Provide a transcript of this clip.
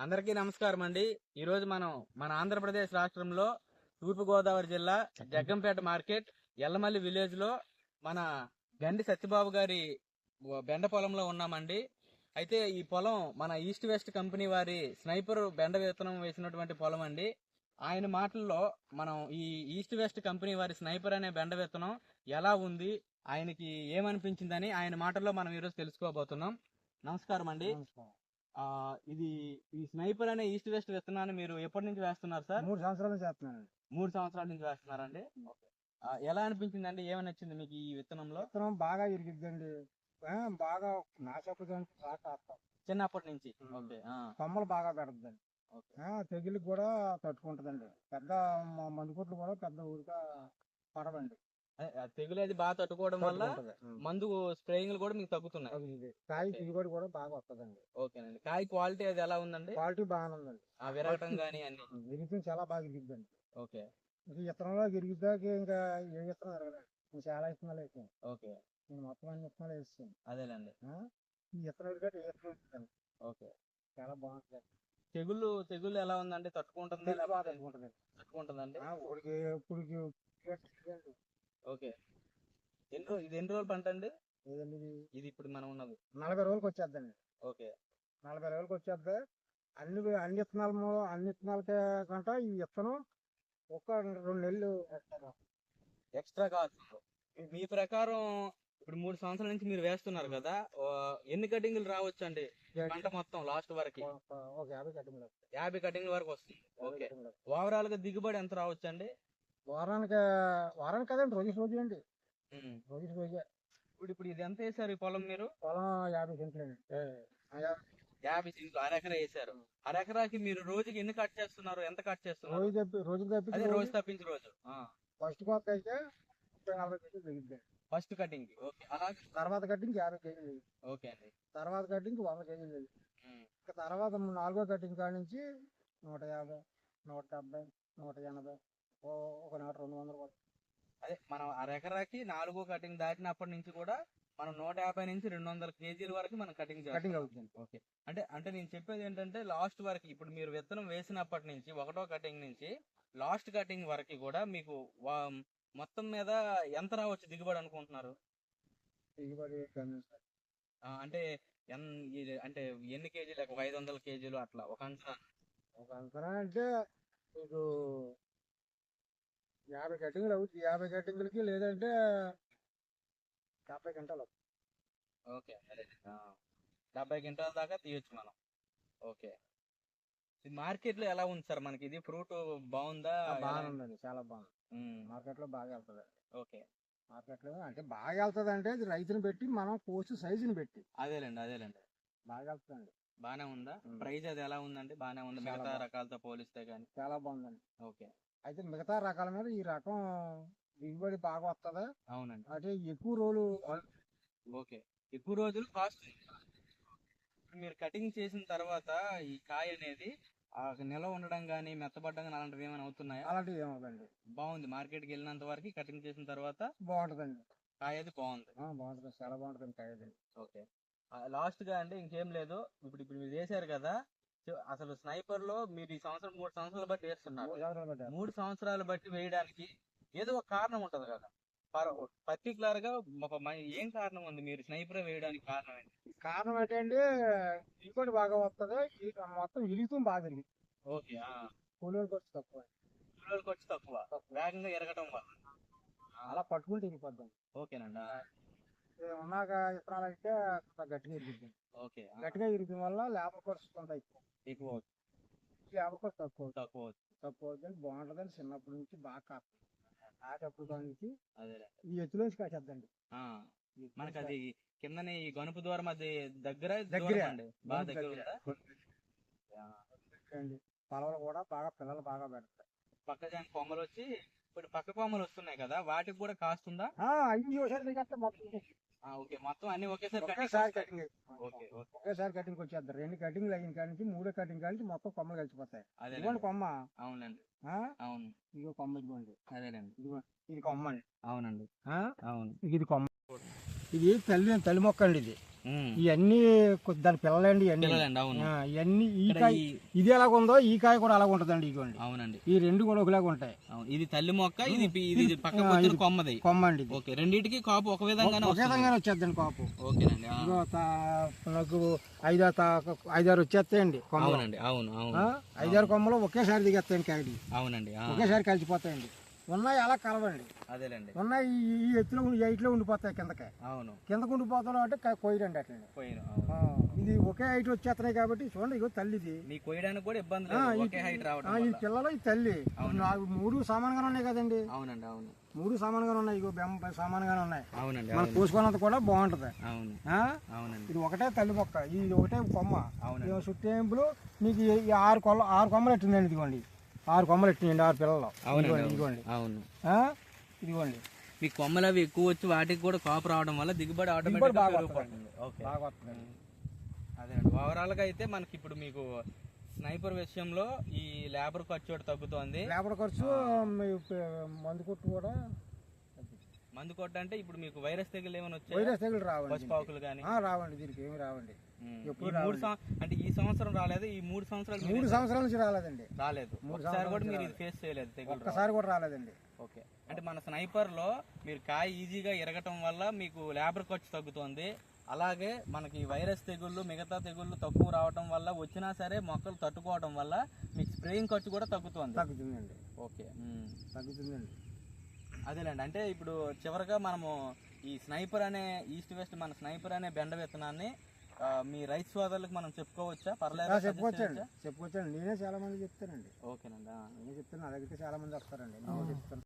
అందరికీ నమస్కారం అండి. ఈరోజు మనం మన ఆంధ్రప్రదేశ్ రాష్ట్రంలో తూర్పుగోదావరి జిల్లా జగ్గంపేట మార్కెట్ ఎల్లమల్లి విలేజ్లో మన గండి సత్యబాబు గారి బెండ పొలంలో ఉన్నామండి. అయితే ఈ పొలం మన ఈస్ట్ వెస్ట్ కంపెనీ వారి స్నైపర్ బెండ విత్తనం వేసినటువంటి పొలం అండి. ఆయన మాటల్లో మనం ఈ ఈస్ట్ వెస్ట్ కంపెనీ వారి స్నైపర్ అనే బెండ విత్తనం ఎలా ఉంది ఆయనకి ఏమనిపించిందని ఆయన మాటల్లో మనం ఈరోజు తెలుసుకోబోతున్నాం. నమస్కారం అండి. ఇది ఈ స్నైపర్ అనే ఈస్ట్ వెస్ట్ విత్తనాన్ని మీరు ఎప్పటి నుంచి వేస్తున్నారు సార్? మూడు సంవత్సరాలు చేస్తున్నాను మూడు సంవత్సరాల నుంచి వేస్తున్నారండి. ఎలా అనిపించిందండి? ఏమని నచ్చింది మీకు ఈ విత్తనంలో? విత్తనం బాగా ఇరిగిద్దండి. బాగా నాశపడానికి బాగా చిన్నప్పటి నుంచి. ఓకే కొమ్మలు బాగా పెడద్దండి. తెగులు కూడా తట్టుకుంటదండి. పెద్ద మ- మందు కొట్లు కూడా పెద్ద ఊరిగా పడవండి. తెగులు అది బాగా తట్టుకోవడం వల్ల. మందు స్ప్రేయింగ్ కూడా మీకు తగ్గుతున్నాయి. ఇది. కాయ దిగుబడి కూడా బాగా వస్తుందండి. ఓకేనండి. కాయ క్వాలిటీ అది ఎలా ఉందండి? క్వాలిటీ బాగానే ఉందండి ఆ విరగటం గానీ అన్ని. విరిగితే చాలా బాగా ఇరిగిద్దండి ఓకే. ఈ విత్తనంలో ఇరిగిద్దాక ఇంకా ఏ ఎరగలేదు నేను చాలా విత్తనాలు వేసాను ఓకే. నేను మొత్తం అన్ని విత్తనాలు వేసాను అదేలేండి. ఈ విత్తనం ఎరిగట్టు ఏ వేసాను. ఓకే. చాలా బాగుంటుంది తెగుళ్ళు తెగుళ్ళు ఎలా ఉందండి? తట్టుకుంటుందా తట్టుకుంటుందండి. ఉడికి ఓకే. ఎన్ని రోజు ఇది ఎన్ని రోజులు పంట అండి? ఇది? ఇది ఇప్పుడు మనం ఉన్నది. నలభై రోజులకి వచ్చేద్దండి. ఓకే. నలభై రోజులకి వచ్చేద్ది. అన్ని అన్ని విత్తనాలు మూ- అన్ని విత్తనాలకే కంట ఈ విత్తనం ఒక రెండు నెలలు వేస్తారు. ఎక్స్ట్రా కాస్ట్ మీ ప్రకారం ఇప్పుడు మూడు సంవత్సరాల నుంచి మీరు వేస్తున్నారు కదా ఓ, ఎన్ని కటింగ్లు రావచ్చు అండి పంట మొత్తం లాస్ట్ వరకు? ఒక- ఒక యాభై వస్తాయి. యాభై కటింగ్ల వరకు వస్తుంది. ఓకే. ఓవరాల్గా దిగుబడి ఎంత రావచ్చు అండి వారానికి వారానికి కదండి రోజు రోజు అండి. రోజు రోజే. ఇప్పుడు ఇప్పుడు ఇది ఎంత వేసారు ఈ పొలం మీరు? పొలం యాభై సెంట్లు అండి. యాభై. సెంట్లు అరెకరా వేసారు. అరెకరాకి మీరు రోజుకి ఎన్ని కట్ చేస్తున్నారు? ఎంత కట్ చేస్తున్నారు? రోజు తప్పి రోజు అదే తప్పి రోజు తప్పించి రోజు. ఫస్ట్ కోత అయితే ముప్పై నలభై కేజీలు దిగుద్ది ఫస్ట్ కటింగ్. ఓకే. అలాగే తర్వాత కటింగ్ యాభై కేజీలు. ఓకే అండి. తర్వాత కటింగ్ వంద కేజీలు. ఇంకా తర్వాత నాలుగో కటింగ్ కాడ నుంచి నూట యాభై నూట డెబ్బై నూట ఎనభై ఒక నూట రెండు వందలు పడుతుంది. అదే మనం అరెకరాకి నాలుగో కటింగ్ దాటినప్పటి నుంచి కూడా మనం నూట యాభై నుంచి రెండు వందల కేజీల వరకు మనం కటింగ్ కటింగ్ అవుతుంది. ఓకే. అంటే అంటే నేను చెప్పేది ఏంటంటే లాస్ట్ వరకు ఇప్పుడు మీరు విత్తనం వేసినప్పటి నుంచి ఒకటో కటింగ్ నుంచి లాస్ట్ కటింగ్ వరకు కూడా మీకు మొత్తం మీద ఎంత రావచ్చు దిగుబడి అనుకుంటున్నారు? దిగుబడి అంటే అంటే ఎన్ని కేజీలు ఒక ఐదు వందల కేజీలు అట్లా ఒక అంచనా? ఒక అంతనా అంటే మీకు యాభై కటింగ్లు అవుతుంది యాభై కటింగ్లకి లేదంటే డెబ్బై గంటలు అవుతుంది. ఓకే డెబ్బై క్వింటాల దాకా తీయొచ్చు మనం. ఓకే. ఇది మార్కెట్లో ఎలా ఉంది సార్ మనకి? ఇది ఫ్రూట్ బాగుందా? బాగానే ఉందండి చాలా బాగుంది. ఉమ్, మార్కెట్లో బాగా వెళ్తుంది. ఓకే. మార్కెట్లో అంటే బాగా వెళ్తుంది అంటే అది రైతుని పెట్టి మనం పోస్ట్ సైజుని పెట్టి. అదేలేండి అదేలేండి. బాగా వెళ్తుందండి. బానే ఉందా. ప్రైస్ అది ఎలా ఉందండి బానే ఉంది. మిగతా. రకాలతో పోలిస్తే గానీ. చాలా బాగుందండి. ఓకే. అయితే మిగతా రకాల మీద ఈ రకం దిగుబడి బాగా వస్తుంది అవునండి. అంటే ఎక్కువ రోజులు ఓకే. ఎక్కువ రోజులు కాస్ట్ మీరు కటింగ్ చేసిన తర్వాత ఈ కాయ అనేది ఆ నిలవ ఉండడం గానీ మెత్తబడ్డం గానీ అలాంటివి ఏమైనా అవుతున్నాయా? అలాంటివి ఏమవుతుంది బాగుంది. మార్కెట్కి వెళ్ళినంత వరకు కటింగ్ చేసిన తర్వాత బాగుంటుందండి. కాయ అది బాగుంది. బాగుంటుంది. చాలా బాగుంటుంది కాయది ఓకే. లాస్ట్గా అంటే ఇంకేం లేదు. ఇప్పుడు ఇప్పుడు మీరు వేశారు కదా అసలు స్నైపర్లో మీరు ఈ సంవత్సరం మూడు సంవత్సరాలు బట్టి వేస్తున్నారు. మూడు సంవత్సరాలు బట్టి. వేయడానికి ఏదో ఒక కారణం ఉంటది కదా. పర్టికులర్గా ఏం కారణం ఉంది మీరు స్నైపర్ వేయడానికి కారణం ఏంటి? కారణం ఏంటంటే దిగుబడి బాగా వస్తుంది మొత్తం ఇరుగుతుంది బాగా తిరిగి ఓకే కూలీలు ఖర్చు తక్కువ. కూలీల ఖర్చు తక్కువ. వేగంగా ఎరగటం వల్ల. అలా పట్టుకుంటే ఇరిగిపోద్దాం ఓకేనండి ఉన్నాక విత్తనాలు అయితే కొంత గట్టిగా ఇరుగుతుంది ఓకే గట్టిగా ఇరిగిన వల్ల లేబర్ ఖర్చు కొంత ఎక్కువ. లేబర్ ఖర్చు తక్కువ. తక్కువ అవుతుంది. తక్కువ అవుతుంది. బాగుంటుందని చిన్నప్పటి నుంచి బాగా కాస్తుంది కాటప్పుడు కాడ నుంచి ఈ ఎత్తులోంచి కాసేద్దండి. ఆ, మనకి అది కిందనే ఈ గనుపు ద్వారం అది దగ్గర దగ్గరే. బాగా దగ్గర కూడా బాగా పిల్లలు బాగా పెడతాయి. పక్క కొమ్మలు వచ్చి ఇప్పుడు పక్క కొమ్మలు వస్తున్నాయి కదా వాటికి కూడా కాస్తుందా? చూసారు దిగేస్తే మొత్తం ఓకే. మొత్తం అన్ని ఒకేసారి. కటింగ్ ఓకే ఒకేసారి కటింగ్ వచ్చేస్తారు. రెండు కటింగ్లు అయిన కాడి నుంచి మూడో కటింగ్ కాడి నుంచి మొత్తం కొమ్మలు కలిసిపోతాయి. ఇదిగోండి కొమ్మ. అవునండి? అవును. ఇదిగో కొమ్మ ఇదిగోండి. ఇదిగో ఇది కొమ్మ అవునండి? అవును. ఇది కొమ్మ. ఇది తల్లి తల్లి మొక్క అండి ఇది. ఇవన్నీ దాని పిల్లలండి ఇవన్నీ ఈ కాయ ఇది ఎలాగుందో ఈ కాయ కూడా అలాగ ఉంటుందండి ఇగోండి అవునండి. ఈ రెండు కూడా ఒకలాగా ఉంటాయి ఇది తల్లి మొక్క ఇది కొమ్మది. కొమ్మండి ఓకే రెండింటికి కాపు ఒక విధంగానే ఒక విధంగానే వచ్చేద్దండి కాపు. ఓకేనండి నాకు ఐదారు ఐదారు వచ్చేస్తాయండి కొమ్మలు. అవునండి అవును అవును. ఐదారు కొమ్మలు ఒకేసారి దిగేస్తాయండి కాయలు. అవునండి. ఒకేసారి కలిసిపోతాయండి. ఉన్నాయి అలా కలవండి. అదేలేండి. ఉన్నాయి ఈ- ఎత్తులో హైట్లో ఉండిపోతాయి కిందకి. అవును. కిందకు ఉండిపోతాడు అంటే కా- కొయ్యరండి అట్లా అవును. ఇది ఒకే హైట్ వచ్చేస్తున్నాయి కాబట్టి చూడండి ఇగో తల్లిది. కోయడానికి కూడా ఇబ్బంది ఈ- ఒకే హైట్ రావడం ఆ, ఈ వల్ల. పిల్లలు ఈ తల్లి. నాకు మూడు సమానంగానే ఉన్నాయి కదండి. అవునండి అవును. మూడు సమానంగానే ఉన్నాయి ఇగో బెమ్మ సమానంగానే ఉన్నాయి. అవునండి మనం అవును కోసుకున్నంత కూడా బాగుంటది. అవును? అవునండి. ఇది ఒకటే తల్లి మొక్క ఇది ఒకటే కొమ్మ. అవునండి. ఈ చుట్టేంపులు మీకు ఆరు కొల్ల ఆరు కొమ్మలు ఎట్టిందండి ఇదిగోండి. ఆరు కొమ్మలు ఎట్టిందండి ఆరు పిల్లలు? అవునండి ఇదిగోండి అవును. ఇదిగోండి. అవును. ఆ? ఇదిగోండి. మీ కొమ్మలు అవి ఎక్కువ వచ్చి వాటికి కూడా కాపు రావడం వల్ల దిగుబడి ఆటోమేటిక్ బాగా వస్తుందండి. అదేనండి ఓవరాల్గా అయితే మనకి ఇప్పుడు మీకు స్నైపర్ విషయంలో ఈ లేబర్ ఖర్చు తగ్గుతోంది. లేబర్ ఖర్చు మందు కొట్టు కూడా మందు కొట్ట అంటే ఇప్పుడు మీకు వైరస్ తెగులు ఏమైనా వచ్చాయి? వైరస్ తెగులు రావండి దీనికి. పసుపాకులు కానీ ఆ, రావండి దీనికి ఏమి రావండి. ఎప్పుడు మూడు అంటే ఈ సంవత్సరం రాలేదు? ఈ మూడు సంవత్సరాలు మూడు సంవత్సరాల నుంచి రాలేదండి. రాలేదు. ఒకసారి కూడా మీరు ఫేస్ చేయలేదు తెగులు రావడం. ఒక్కసారి కూడా రాలేదండి. ఓకే. అంటే మన స్నైపర్లో మీరు కాయ ఈజీగా ఎరగటం వల్ల మీకు లేబర్ ఖర్చు తగ్గుతుంది. అలాగే మనకి వైరస్ తెగుళ్ళు మిగతా తెగుళ్ళు తక్కువ రావటం వల్ల వచ్చినా సరే మొక్కలు తట్టుకోవడం వల్ల మీకు స్ప్రేయింగ్ ఖర్చు కూడా తగ్గుతుంది. తగ్గుతుందండి. ఓకే. తగ్గుతుందండి. అదేలేండి. అంటే ఇప్పుడు చివరగా మనము ఈ స్నైపర్ అనే ఈస్ట్ వెస్ట్ మన స్నైపర్ అనే బెండ విత్తనాన్ని మీ రైతు సోదరులకు మనం చెప్పుకోవచ్చా? పర్లేదు? చెప్పుకోవచ్చండి. చెప్పుకోవచ్చండి. నేనే చాలా మంది చెప్తానండి. ఓకేనండి. నేనే చెప్తాను నా దగ్గరికి చాలా మంది వస్తారండి. నేను చెప్తాను